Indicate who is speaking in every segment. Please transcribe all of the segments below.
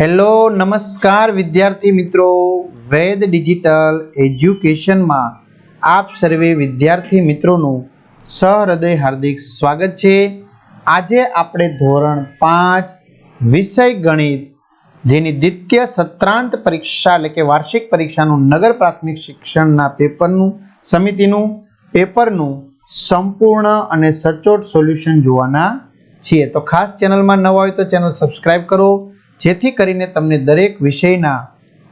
Speaker 1: Hello, નમસ્કાર વિદ્યાર્થી મિત્રો. વેદ ડિજિટલ એજ્યુકેશનમાં આપ સર્વે વિદ્યાર્થી મિત્રોનું સહૃદય હાર્દિક સ્વાગત છે. આજે આપણે ધોરણ પાંચ વિષય ગણિત, જેની દ્વિતીય સત્રાંત પરીક્ષા એટલે કે વાર્ષિક પરીક્ષાનું નગર પ્રાથમિક શિક્ષણના પેપરનું, સમિતિનું પેપરનું સંપૂર્ણ અને સચોટ સોલ્યુશન જોવાના છીએ. તો ખાસ ચેનલમાં નવા હોય તો ચેનલ સબસ્ક્રાઈબ કરો જેથી કરીને તમને દરેક વિષયના,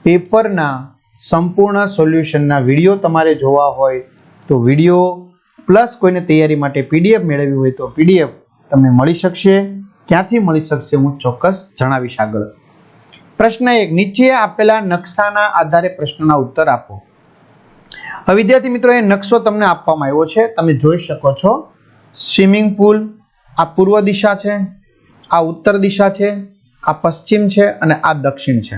Speaker 1: પેપરના સંપૂર્ણ સોલ્યુશનના વીડિયો તમારે જોવા હોય તો વીડિયો પ્લસ કોઈને તૈયારી માટે પીડીએફ મેળવવી હોય તો પીડીએફ તમને મળી શકશે. ક્યાંથી મળી શકશે હું ચોક્કસ જણાવીશ આગળ. પ્રશ્ન એક, નીચે આપેલા નકશાના આધારે પ્રશ્નના ઉત્તર આપો. હવે વિદ્યાર્થી મિત્રો, એ નકશો તમને આપવામાં આવ્યો છે. તમે જોઈ શકો છો. સ્વિમિંગ પુલ, આ પૂર્વ દિશા છે, આ ઉત્તર દિશા છે આ પશ્ચિમ છે અને આ દક્ષિણ છે.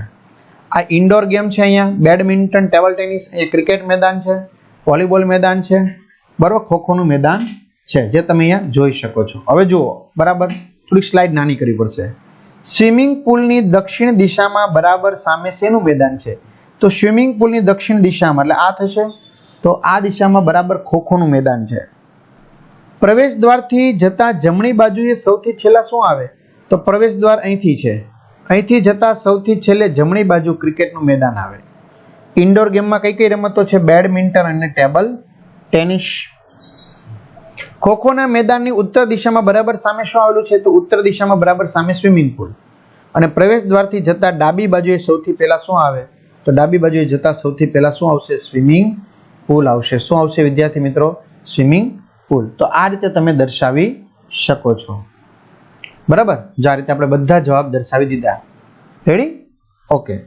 Speaker 1: આ ઇન્ડોર ગેમ છે અહીંયા. બેડમિન્ટન ટેબલ ટેનિસ અહીંયા ક્રિકેટ મેદાન છે. વોલીબોલ મેદાન છે. બરાબર? ખોખોનું મેદાન છે, જે તમે અહીંયા જોઈ શકો છો. હવે જુઓ. બરાબર? થોડીક સ્લાઇડ નાની કરવી પડશે. સ્વિમિંગ પુલની દક્ષિણ દિશામાં બરાબર સામે શેનું મેદાન છે? તો સ્વિમિંગ પુલની દક્ષિણ દિશામાં. એટલે આ થશે. તો આ દિશામાં બરાબર ખોખોનું મેદાન છે. પ્રવેશ દ્વારથી જતા જમણી બાજુએ સૌથી છેલ્લા શું આવે? તો પ્રવેશ દ્વાર અહીંથી છે. અહીંથી જતા સૌથી છેલ્લે જમણી બાજુ ક્રિકેટનું મેદાન આવે. ઇન્ડોર ગેમમાં કઈ કઈ રમતો છે? બેડમિન્ટન અને ટેબલ, ટેનિસ. ખોખોના મેદાનની ઉત્તર દિશામાં બરાબર સામે શું આવેલું છે? તો ઉત્તર દિશામાં બરાબર સામે સ્વિમિંગ પુલ. અને પ્રવેશ દ્વારથી જતા ડાબી બાજુએ સૌથી પહેલા શું આવે? તો ડાબી બાજુએ જતા સૌથી પહેલા શું આવશે? સ્વિમિંગ પુલ આવશે. શું આવશે વિદ્યાર્થી મિત્રો? Swimming pool. તો આ રીતે તમે દર્શાવી શકો છો. બરાબર? જો આ રીતે આપણે બધા જવાબ દર્શાવી દીધા. રેડી ઓકે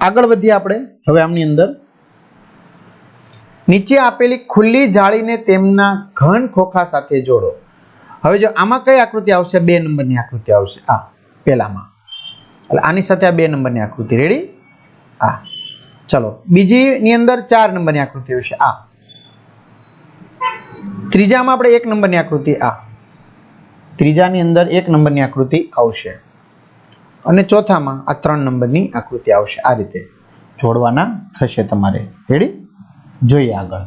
Speaker 1: આગળ વધીએ આપણે. હવે આમની અંદર. નીચે આપેલી ખુલ્લી જાળીને તેમના ઘન ખોખા સાથે જોડો. હવે જો આમાં કઈ આકૃતિ આવશે? બે નંબરની આકૃતિ આવશે. આ, પેલામાં. એટલે આની સાથે આ બે નંબરની આકૃતિ. રેડી આ. ચલો. બીજી ની અંદર ચાર નંબરની આકૃતિ આવશે. આ. ત્રીજામાં આપણે એક નંબરની આકૃતિ. આ. ત્રીજાની અંદર એક નંબરની આકૃતિ આવશે. અને ચોથામાં આ ત્રણ નંબરની આકૃતિ આવશે. આ રીતે જોડવાના થશે તમારે. રેડી જોઈએ આગળ.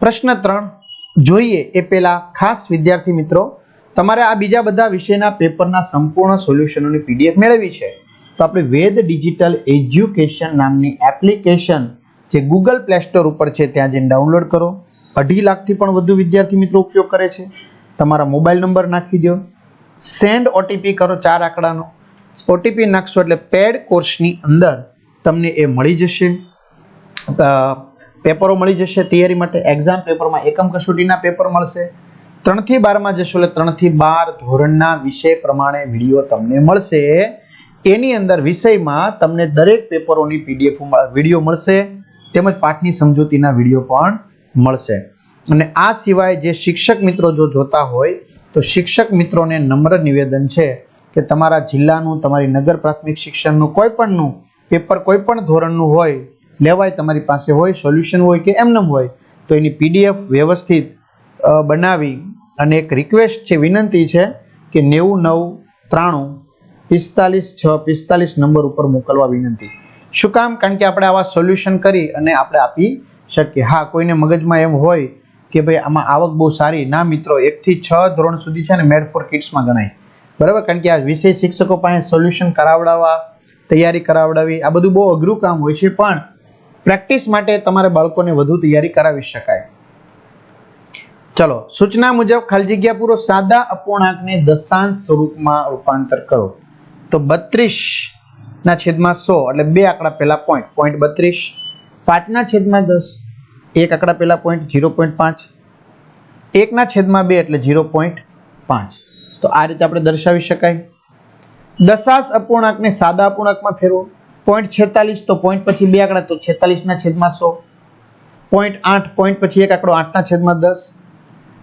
Speaker 1: પ્રશ્ન ત્રણ. જોઈએ એ પહેલા ખાસ વિદ્યાર્થી મિત્રો, તમારે આ બીજા બધા વિષયના પેપરના સંપૂર્ણ સોલ્યુશનોની પીડીએફ મેળવી છે. તો આપણે વેદ ડિજિટલ એજ્યુકેશન નામની એપ્લિકેશન જે ગૂગલ પ્લે સ્ટોર ઉપર છે, ત્યાં જઈને ડાઉનલોડ કરો. અઢી લાખથી પણ વધુ વિદ્યાર્થી મિત્રો ઉપયોગ કરે છે. તમારા મોબાઈલ નંબર નાખી દો સેન્ડ ઓટીપી કરો ચાર આંકડાનો. ઓટીપી નાખશો એટલે પેડ કોર્સની અંદર તમને એ મળી જશે. પેપરો મળી જશે તૈયારી માટે. એક્ઝામ પેપરમાં એકમ કસોટીના પેપર મળશે. ત્રણથી બારમાં જશો એટલે ત્રણથી બાર ધોરણના વિષય પ્રમાણે વીડિયો તમને મળશે. એની અંદર વિષયમાં તમને દરેક પેપરોની પીડીએફ વીડિયો મળશે. તેમજ પાઠની સમજૂતીના વીડિયો પણ મળશે. અને આ સિવાય જે શિક્ષક મિત્રો જો જોતા હોય, તો શિક્ષક મિત્રોને નમ્ર નિવેદન છે કે તમારા જિલ્લાનું, તમારી નગર પ્રાથમિક શિક્ષણનું કોઈ પણનું પેપર કોઈ પણ ધોરણનું હોય, લેવાય તમારી પાસે હોય, સોલ્યુશન હોય કે એમનેમ હોય, તો એની પીડીએફ વ્યવસ્થિત બનાવી અને એક રિક્વેસ્ટ છે, વિનંતી છે કે નેવું નવ ત્રાણું પિસ્તાલીસ છ પિસ્તાલીસ નંબર ઉપર મોકલવા વિનંતી. શું કામ? કારણ કે આપણે આવા સોલ્યુશન કરી અને આપણે આપી શકીએ. હા, કોઈને મગજમાં એમ હોય કે ભાઈ આમાં આવક બહુ સારી. ના મિત્રો એકથી છ ધોરણ સુધી છે ને મેડ ફોર કિડ્સમાં ગણાય. બરાબર? કારણ કે આ વિષય શિક્ષકો પાસે સોલ્યુશન કરાવડાવવા, તૈયારી કરાવડાવી, આ બધું બહુ અઘરું કામ હોય છે, પણ પ્રેક્ટિસ માટે તમારે બાળકોને વધુ તૈયારી કરાવી શકાય. ચલો, સૂચના મુજબ ખાલી જગ્યા પૂરો સાદા અપૂર્ણાંકને દશાંશ સ્વરૂપમાં રૂપાંતર કરો. તો બત્રીસ ના છેદમાં સો, એટલે બે આંકડા પહેલા પોઈન્ટ પોઈન્ટ બત્રીસ. પાંચના છેદમાં દસ એક આંકડા પહેલા પોઈન્ટ ઝીરો પોઈન્ટ પાંચ. એકના છેદમાં બે એટલે ઝીરો પોઈન્ટ પાંચ. તો આ રીતે આપણે દર્શાવી શકાય. દશાંશ અપૂર્ણાંકને સાદા અપૂર્ણાંકમાં ફેરવો. પોઈન્ટ છેતાલીસ તો પોઈન્ટ પછી બે આંકડા, તો છેતાલીસના છેદમાં સો. પોઈન્ટ આઠ પોઈન્ટ પછી એક આંકડો, આઠના છેદમાં દસ.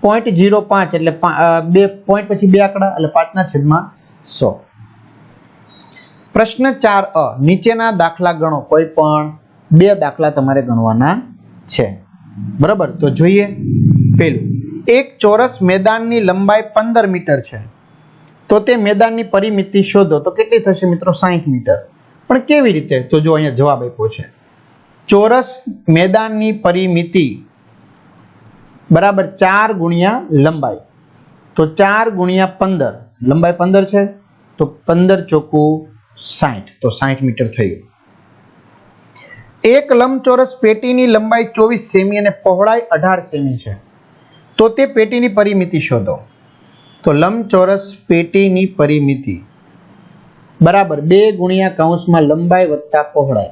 Speaker 1: પોઈન્ટ ઝીરો પાંચ એટલે બે પોઈન્ટ પછી બે આંકડા એટલે પાંચના છેદમાં સો. પ્રશ્ન ચાર અ, નીચેના દાખલા ગણો કોઈ પણ. બે દાખલા તમારે ગણવાના છે. બરાબર? તો જોઈએ પેલું. એક ચોરસ મેદાનની લંબાઈ પંદર મીટર છે. તો તે મેદાનની પરિમિતિ શોધો. તો કેટલી થશે મિત્રો? સાહીઠ મીટર. પણ કેવી રીતે? તો જો અહીંયા જવાબ આપ્યો છે. ચોરસ મેદાનની પરિમિતિ બરાબર ચાર ગુણ્યા લંબાઈ. તો ચાર ગુણ્યા પંદર. લંબાઈ પંદર છે? તો પંદર ચોખ્ખું સાઠ તો સાઠ મીટર થઈ ગયું. એક લંબચોરસ પેટીની લંબાઈ ચોવીસ સેમી અને પહોળાઈ અઢાર સેમી છે. તો તે પેટીની પરિમિતિ શોધો. તો લંબચોરસ પેટીની પરિમિતિ. બરાબર બે ગુણ્યા કૌંસમાં લંબાઈ વત્તા પહોળાઈ.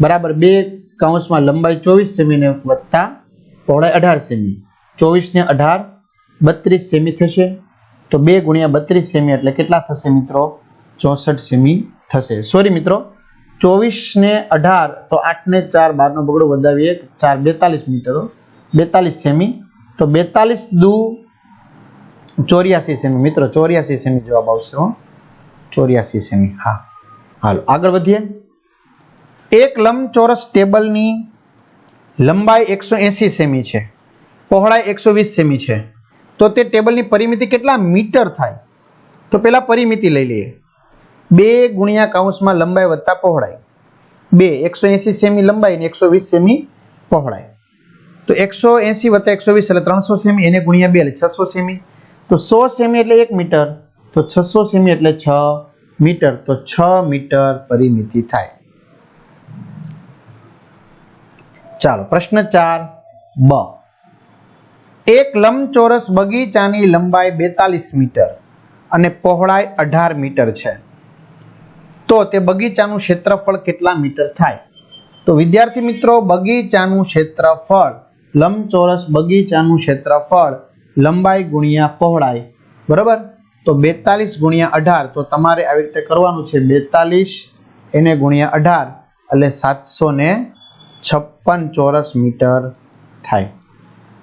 Speaker 1: બરાબર બે કૌંસમાં લંબાઈ ચોવીસ સેમી ને વત્તા પહોળાઈ અઢાર સેમી. ચોવીસ ને અઢાર બત્રીસ સેમી થશે. તો બે ગુણ્યા બત્રીસ સેમી એટલે કેટલા થશે મિત્રો? ચોસઠ સેમી થશે. સોરી મિત્રો ચોવીસ ને અઢાર, તો આઠ ને ચાર, બારનો બગડો વધાવીએ, ચાર બેતાલીસ મીટરો બેતાલીસ સેમી, તો બેતાલીસ દુ ચોર્યાસી સેમી. મિત્રો, ચોર્યાસી સેમી જવાબ આવશે, હો. ચોર્યાસી સેમી. હા. હાલો, આગળ વધીએ. એક લંબચોરસ ટેબલની લંબાઈ એકસો એંસી સેમી છે. પહોળાઈ એકસો વીસ સેમી છે. તો તે ટેબલની પરિમિતિ કેટલા મીટર થાય? તો પેલા પરિમિતિ લઈ લઈએ. બે ગુણ્યા કાઉન્સમાં લંબાઈ વત્તા પહોળાઈ. બે એકસો એંસી સેમી લંબાઈ ને એકસો વીસ સેમી પહોળાઈ. તો એકસો એંસી વત્તા એકસો વીસ એટલે ત્રણસો સેમી, એને ગુણ્યા બે એટલે છસો સેમી. તો સો સેમી એટલે એક મીટર, તો છસો સેમી એટલે છ મીટર, તો છ મીટર પરિમિતિ થાય. ચાલો, પ્રશ્ન ચાર, બ. એક લંબચોરસ બગીચાની લંબાઈ બેતાલીસ મીટર અને પહોળાઈ અઢાર મીટર છે. તો તે બગીચાનું ક્ષેત્રફળ કેટલા મીટર થાય? તો વિદ્યાર્થી મિત્રો, બગીચાનું ક્ષેત્રફળ, લંબચોરસ બગીચાનું ક્ષેત્રફળ, લંબાઈ ગુણ્યા પહોળાઈ. બરાબર? તો બેતાલીસ ગુણ્યા અઢાર, તો તમારે આવી રીતે કરવાનું છે બેતાલીસ, એને ગુણ્યા અઢાર, એટલે સાતસો ને છપ્પન ચોરસ મીટર થાય.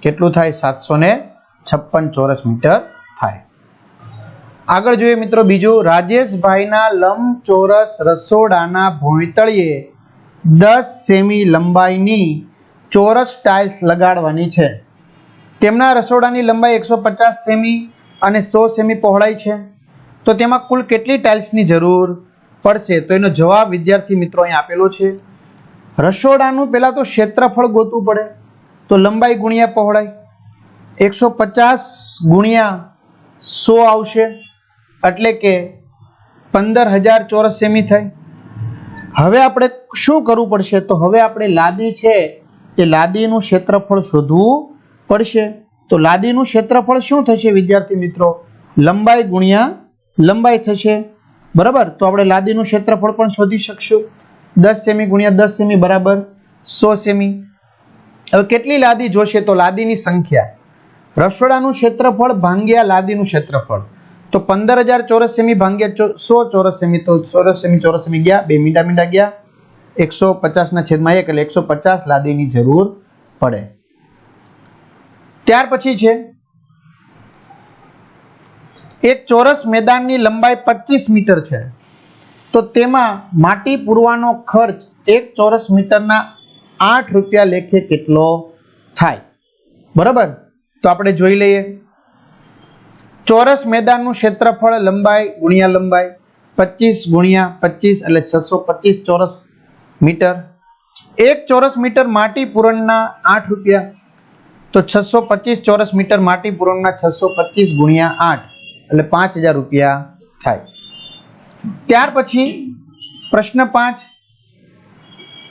Speaker 1: કેટલું થાય? સાતસો ને છપ્પન ચોરસ મીટર થાય. આગળ જોઈએ મિત્રો બીજું, રાજેશભાઈના લંબચોરસ રસોડાના ભોંયતળિયે દસ સેમી લંબાઈની ચોરસ ટાઇલ્સ લગાડવાની છે. તેમના રસોડાની લંબાઈ એકસો પચાસ સેમી અને સો સેમી પહોળાઈ છે. તો તેમાં કુલ કેટલી ટાઇલ્સની જરૂર પડશે? તો એનો જવાબ વિદ્યાર્થી મિત્રો અહીં આપેલો છે. રસોડાનું પહેલાં તો ક્ષેત્રફળ ગોતવું પડે. તો લંબાઈ ગુણ્યા પહોળાઈ. એકસો પચાસ ગુણ્યા સો આવશે. એટલે કે પંદર હજાર ચોરસ સેમી થાય. હવે આપણે શું કરવું પડશે? તો હવે આપણે લાદી છે, એ લાદીનું ક્ષેત્રફળ શોધવું પડશે. તો લાદીનું ક્ષેત્રફળ શું થશે વિદ્યાર્થી મિત્રો? લંબાઈ ગુણ્યા લંબાઈ થશે. બરાબર? તો આપણે લાદીનું ક્ષેત્રફળ પણ શોધી શકશું. દસ સેમી ગુણ્યા દસ સેમી બરાબર સો સેમી. હવે કેટલી લાદી જોશે? તો લાદીની સંખ્યા. રસોડાનું ક્ષેત્રફળ ભાંગ્યા લાદીનું ક્ષેત્રફળ. તો પંદર હજાર ચોરસ સેમી ભાંગ્યા સો ચોરસ સેમી તો ચોરસ સેમી ચોરસ સેમી ગયા, બે મીંડા મીંડા ગયા. એકસો પચાસના છેદમાં એક એટલે એકસો પચાસ લાદીની જરૂર પડે. ત્યાર પછી છે, એક ચોરસ મેદાનની લંબાઈ પચીસ મીટર છે. તો તેમાં માટી પૂરવાનો ખર્ચ એક ચોરસ મીટરના આઠ રૂપિયા લેખે કેટલો થાય? બરાબર? તો આપણે જોઈ લઈએ. ચોરસ મેદાનનું ક્ષેત્રફળ લંબાઈ ગુણ્યા લંબાઈ પચીસ ગુણ્યા પચીસ એટલે છસો પચીસ ચોરસ મીટર. એક ચોરસ મીટર માટી પૂરણના આઠ રૂપિયા. તો છસો પચીસ ચોરસ મીટર માટી પૂરણના છસો પચીસ ગુણ્યા આઠ એટલે પાંચ હજાર રૂપિયા થાય. ત્યાર પછી પ્રશ્ન પાંચ.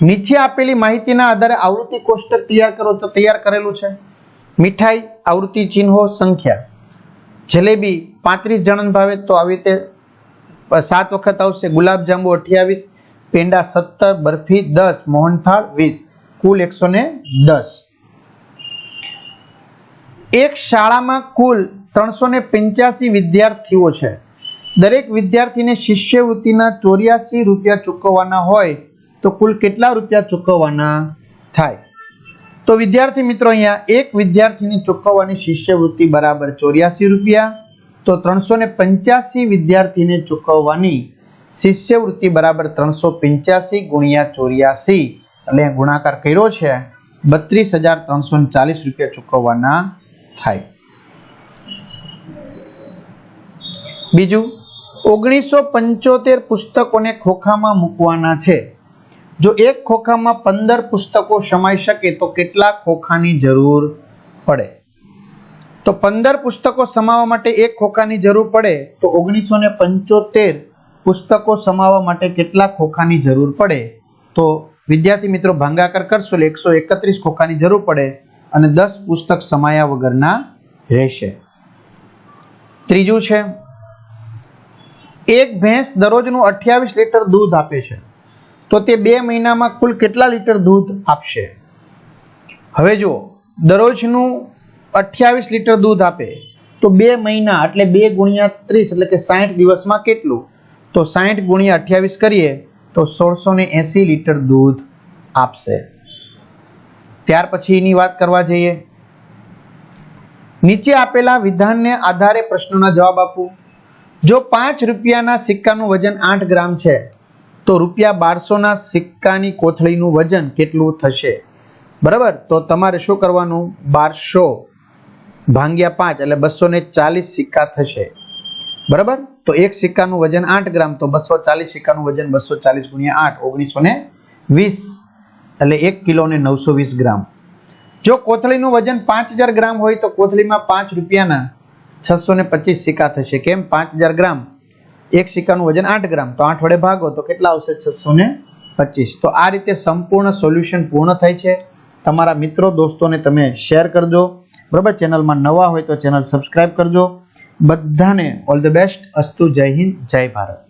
Speaker 1: નીચે આપેલી માહિતીના આધારે આવૃત્તિ કોષ્ટક તૈયાર કરો તો તૈયાર કરેલું છે. મીઠાઈ, આવૃત્તિ ચિહ્નો, સંખ્યા. જલેબી પાંત્રીસ જણન ભાવે તો આવી રીતે સાત વખત આવશે. ગુલાબજાંબુ અઠ્યાવીસ, પેંડા સત્તર, બરફી દસ, મોહનથાળ વીસ, કુલ એકસો ને દસ. એક શાળામાં કુલ ત્રણસો ને પંચ્યાસી વિદ્યાર્થીઓ છે. દરેક વિદ્યાર્થીને શિષ્યવૃત્તિના ચોર્યાસી રૂપિયા ચૂકવવાના હોય તો કુલ કેટલા રૂપિયા ચૂકવવાના થાય? તો વિદ્યાર્થી મિત્રો અહીંયા એક વિદ્યાર્થીની ચૂકવવાની શિષ્યવૃત્તિ બરાબર ચોર્યાસી રૂપિયા, તો ત્રણસો ને પંચ્યાસી વિદ્યાર્થીને ચૂકવવાની શિષ્યવૃત્તિ બરાબર ત્રણસો પંચ્યાસી ગુણ્યા ચોર્યાસી. એટલે ગુણાકાર કર્યો છે, બત્રીસ હજાર ત્રણસો ચાલીસ રૂપિયા ચૂકવવાના થાય. બીજું, ઓગણીસો પંચોતેર પુસ્તકોને ખોખામાં મૂકવાના છે. જો એક ખોખામાં પંદર પુસ્તકો સમાઈ શકે તો કેટલા ખોખાની જરૂર પડે? તો પંદર પુસ્તકો સમાવવા માટે એક ખોખાની જરૂર પડે તો ઓગણીસો ને પંચોતેર પુસ્તકો સમાવવા માટે કેટલા ખોખાની જરૂર પડે? તો વિદ્યાર્થી મિત્રો ભાંગાકાર કરશો એટલે એકસો એકત્રીસ ખોખાની જરૂર પડે અને દસ પુસ્તક સમાયા વગરના રહેશે. ત્રીજું છે, એક ભેંસ દરરોજનું અઠ્યાવીસ લીટર દૂધ આપે છે. તો તે બે મહિનામાં કુલ કેટલા લીટર દૂધ આપશે? હવે જુઓ, દરરોજનું અઠ્યાવીસ લીટર દૂધ આપે, તો બે મહિના એટલે બે ગુણ્યા ત્રીસ એટલે કે સાઠ દિવસમાં કેટલું? તો સાઠ ગુણ્યા અઠ્યાવીસ કરીએ, તો સોળસો ને એંસી લીટર દૂધ આપશે. ત્યાર પછીની વાત કરવા જઈએ. નીચે આપેલા વિધાનને આધારે પ્રશ્નોના જવાબ આપો. જો પાંચ રૂપિયાના સિક્કાનું વજન આઠ ગ્રામ છે તો રૂપિયા બારસોના સિક્કાની કોથળીનું વજન કેટલું થશે? બરાબર? તો તમારે શું કરવાનું? બારસો ભાંગ્યા પાંચ, એટલે બસો ને ચાલીસ સિક્કા થશે. બરાબર? તો એક સિક્કાનું વજન આઠ ગ્રામ, તો બસો ચાલીસ સિક્કાનું વજન બસો ચાલીસ ગુણ્યા આઠ ઓગણીસો ને વીસ, એટલે એક કિલો ને નવસો વીસ ગ્રામ. જો કોથળીનું વજન પાંચ હજાર ગ્રામ હોય તો કોથળીમાં પાંચ રૂપિયાના છસો ને પચીસ સિક્કા થશે. કેમ? પાંચ હજાર ગ્રામ. એક સિક્કાનું વજન આઠ ગ્રામ. તો આઠ વડે ભાગો, તો કેટલા આવશે? છસો ને પચીસ. તો આ રીતે સંપૂર્ણ સોલ્યુશન પૂર્ણ થાય છે. તમારા મિત્રો, દોસ્તોને તમે શેર કરજો. બરાબર? ચેનલમાં નવા હોય તો ચેનલ સબસ્ક્રાઈબ કરજો. બધાને ઓલ ધ બેસ્ટ. અસ્તુ જય હિન્દ, જય ભારત.